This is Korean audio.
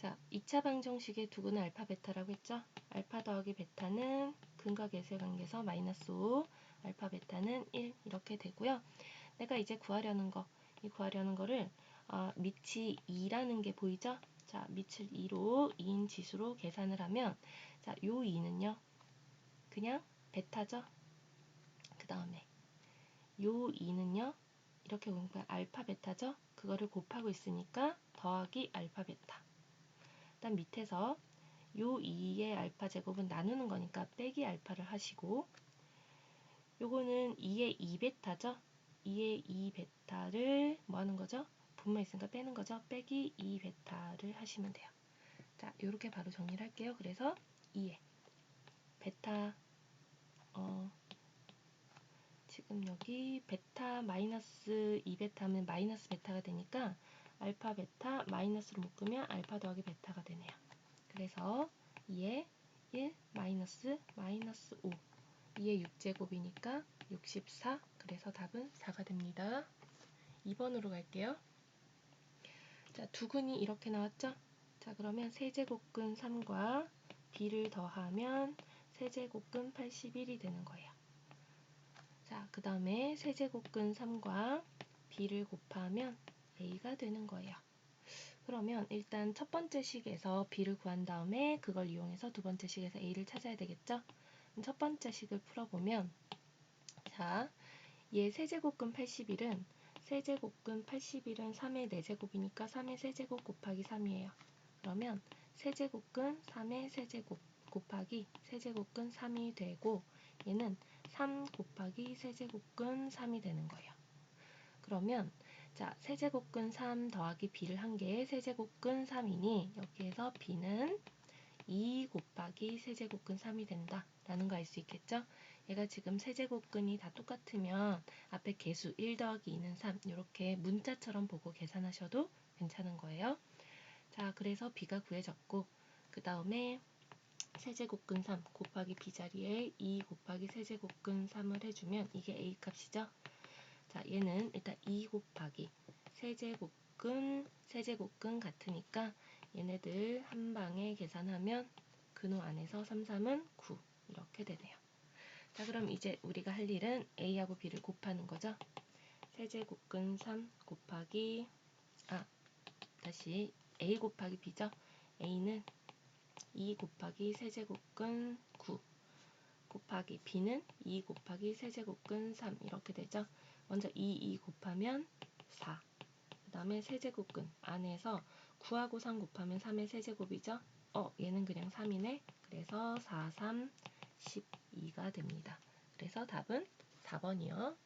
자, 2차 방정식의 두근은 알파 베타라고 했죠? 알파 더하기 베타는 근과 계수의 관계에서 마이너스 5, 알파 베타는 1 이렇게 되고요. 내가 이제 구하려는 거, 이 구하려는 거를 어, 밑이 2라는 게 보이죠? 자, 밑을 2로 2인 지수로 계산을 하면 자, 요 2는요. 그냥 베타죠? 그 다음에 요 2는요. 이렇게 보니까 알파 베타죠? 그거를 곱하고 있으니까 더하기 알파 베타. 일단 밑에서 요 2의 알파 제곱은 나누는 거니까 빼기 알파를 하시고 요거는 2의 2베타죠? 2의 2베타를 뭐 하는 거죠? 분모 있으니까 빼는 거죠? 빼기 2베타를 하시면 돼요. 자, 요렇게 바로 정리를 할게요. 그래서 2의 베타 어 지금 여기 베타 마이너스 2베타면 마이너스 베타가 되니까 알파 베타 마이너스로 묶으면 알파 더하기 베타가 되네요. 그래서 2의 1 마이너스 마이너스 5 2의 6제곱이니까 64 그래서 답은 4가 됩니다. 2번으로 갈게요. 자, 두근이 이렇게 나왔죠? 자, 그러면 세제곱근 3과 b를 더하면 세제곱근 81이 되는 거예요. 자, 그 다음에 세제곱근 3과 b를 곱하면 a가 되는 거예요. 그러면 일단 첫 번째 식에서 b를 구한 다음에 그걸 이용해서 두 번째 식에서 a를 찾아야 되겠죠? 첫 번째 식을 풀어보면 자, 얘 세제곱근 81은 세제곱근 81은 3의 4제곱이니까 3의 세제곱 곱하기 3이에요. 그러면 세제곱근 3의 세제곱 곱하기 세제곱근 3이 되고 얘는 3 곱하기 세제곱근 3이 되는 거예요. 그러면 자, 세제곱근 3 더하기 b를 한 개에 세제곱근 3이니 여기에서 b는 2 곱하기 세제곱근 3이 된다. 라는 거 알 수 있겠죠? 얘가 지금 세제곱근이 다 똑같으면 앞에 개수 1 더하기 2는 3 이렇게 문자처럼 보고 계산하셔도 괜찮은 거예요. 자, 그래서 b가 구해졌고 그 다음에 세제곱근 3 곱하기 b 자리에 2 곱하기 세제곱근 3을 해주면 이게 a 값이죠. 자, 얘는 일단 2 곱하기 세제곱근 세제곱근 같으니까 얘네들 한 방에 계산하면 근호 안에서 3, 3은 9 이렇게 되네요. 자, 그럼 이제 우리가 할 일은 a하고 b를 곱하는 거죠. 세제곱근 3 곱하기 아 다시 a 곱하기 b죠. a는 2 곱하기 세제곱근 9 곱하기 b는 2 곱하기 세제곱근 3 이렇게 되죠. 먼저 2, 2 곱하면 4. 그 다음에 세제곱근 안에서 9하고 3 곱하면 3의 세제곱이죠. 어, 얘는 그냥 3이네. 그래서 4, 3, 12가 됩니다. 그래서 답은 4번이요.